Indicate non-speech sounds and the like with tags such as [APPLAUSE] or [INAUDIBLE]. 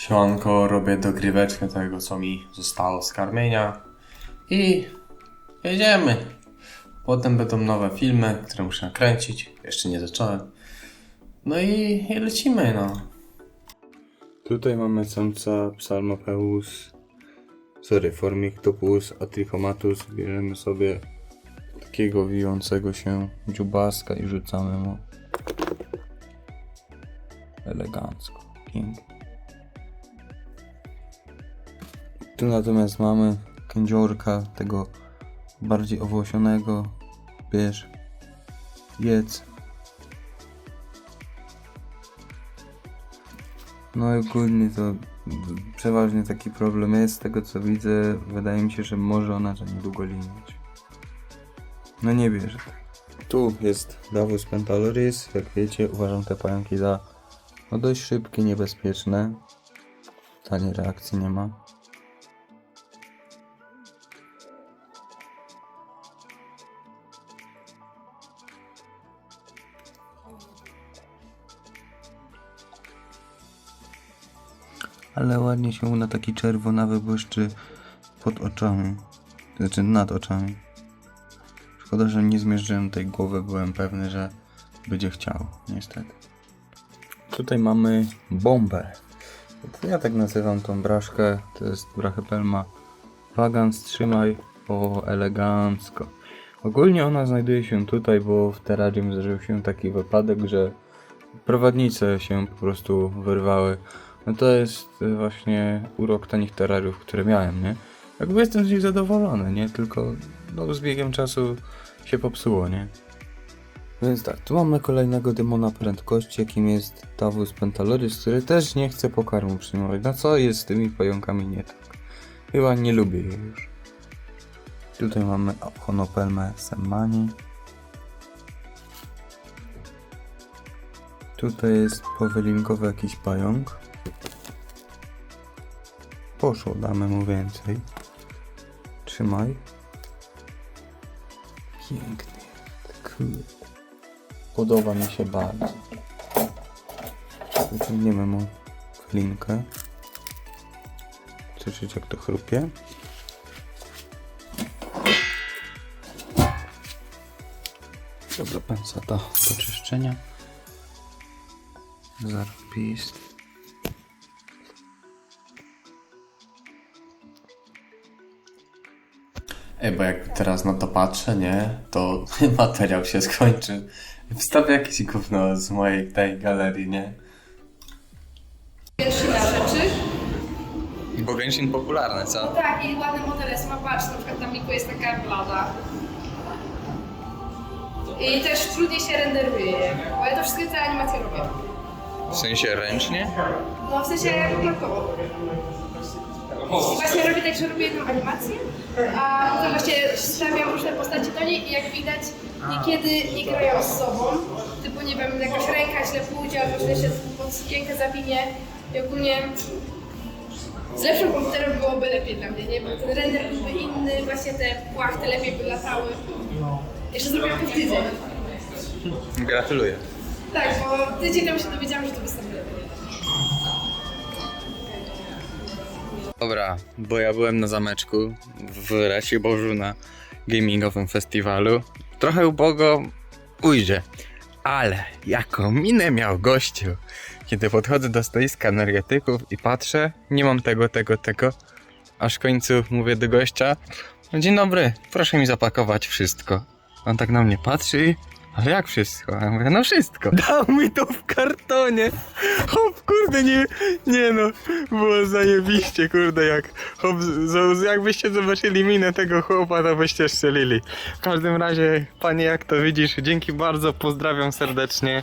Siemanko, robię dogryweczkę tego, co mi zostało z karmienia. I jedziemy. Potem będą nowe filmy, które muszę nakręcić. Jeszcze nie zacząłem. No i, i lecimy, no. Tutaj mamy samca Psalmopeus, sorry, Formictopus atrichomatus. Bierzemy sobie takiego wijącego się dziubaska i rzucamy mu elegancko, pięknie. Tu natomiast mamy kędziorka, tego bardziej owłosionego. Bierz, jedz. No i ogólnie to przeważnie taki problem jest. Z tego co widzę, wydaje mi się, że może ona za niedługo linić. No nie bierze. Tu jest Davus pentaloris. Jak wiecie, uważam te pająki za no dość szybkie, niebezpieczne. Wcale reakcji nie ma. Ale ładnie się na taki czerwonawy błyszczy pod oczami. Znaczy nad oczami. Szkoda, że nie zmierzyłem tej głowy, byłem pewny, że będzie chciał, niestety. Tutaj mamy bombę. Ja tak nazywam tą braszkę. To jest brachypelma Vagans, trzymaj. O, elegancko. Ogólnie ona znajduje się tutaj, bo w terrarium zdarzył się taki wypadek, że prowadnice się po prostu wyrwały. No to jest y, właśnie urok tanich terrariów, które miałem, nie? Jakby jestem z nich zadowolony, nie? Tylko no, z biegiem czasu się popsuło, nie? Więc tak, tu mamy kolejnego demona prędkości, jakim jest Tavus Pentaloris, który też nie chce pokarmu przyjmować. No co jest z tymi pająkami nie tak? Chyba nie lubię jej już. Tutaj mamy Honopelmę Semmani. Tutaj jest powylinkowy jakiś pająk. Poszło, damy mu więcej. Trzymaj. Pięknie. Kurde. Podoba mi się bardzo. Wyciągniemy mu linkę. Słyszeć jak to chrupie. Dobra, pensata do czyszczenia. Zarpist. Ej, bo jak teraz na to patrzę, nie, to [LAUGHS] materiał się skończy. Wstawię jakieś gówno z mojej tej galerii, nie? Pierwszy na rzeczy. Bo Genshin popularne, co? Tak, i ładny model jest, ma patrz, na przykład na Miku jest taka blada. I też trudniej się renderuje, bo ja to wszystkie te animacje robię. W sensie ręcznie? No w sensie blokowo. I właśnie robię tak, że robię jedną animację, a potem właśnie stawiam różne postacie do niej i jak widać niekiedy nie grają z sobą. Typu nie wiem, jakaś ręka źle pójdzie, albo źle się pod sukienkę zawinie i ogólnie z lepszym komputerem byłoby lepiej dla mnie, nie? Bo ten render byłby inny, właśnie te płachty lepiej by latały. Jeszcze zrobiłam to w tydzień. Gratuluję. Tak, bo tydzień temu się dowiedziałam, że to wystąpi Dobra, bo ja byłem na zameczku w Raciborzu na gamingowym festiwalu. Trochę ubogo ujdzie, ale jaką minę miał gościu, kiedy podchodzę do stoiska energetyków i patrzę, nie mam tego, tego, tego, aż w końcu mówię do gościa, dzień dobry, proszę mi zapakować wszystko. On tak na mnie patrzy ale jak wszystko? Ja mówię, no wszystko. [LAUGHS] Dał mi to w kartonie. Hop, kurde, nie, nie no, było zajebiście, kurde, jak hop, z, jakbyście zobaczyli minę tego chłopa, to byście strzelili. W każdym razie, panie, jak to widzisz, dzięki bardzo, pozdrawiam serdecznie.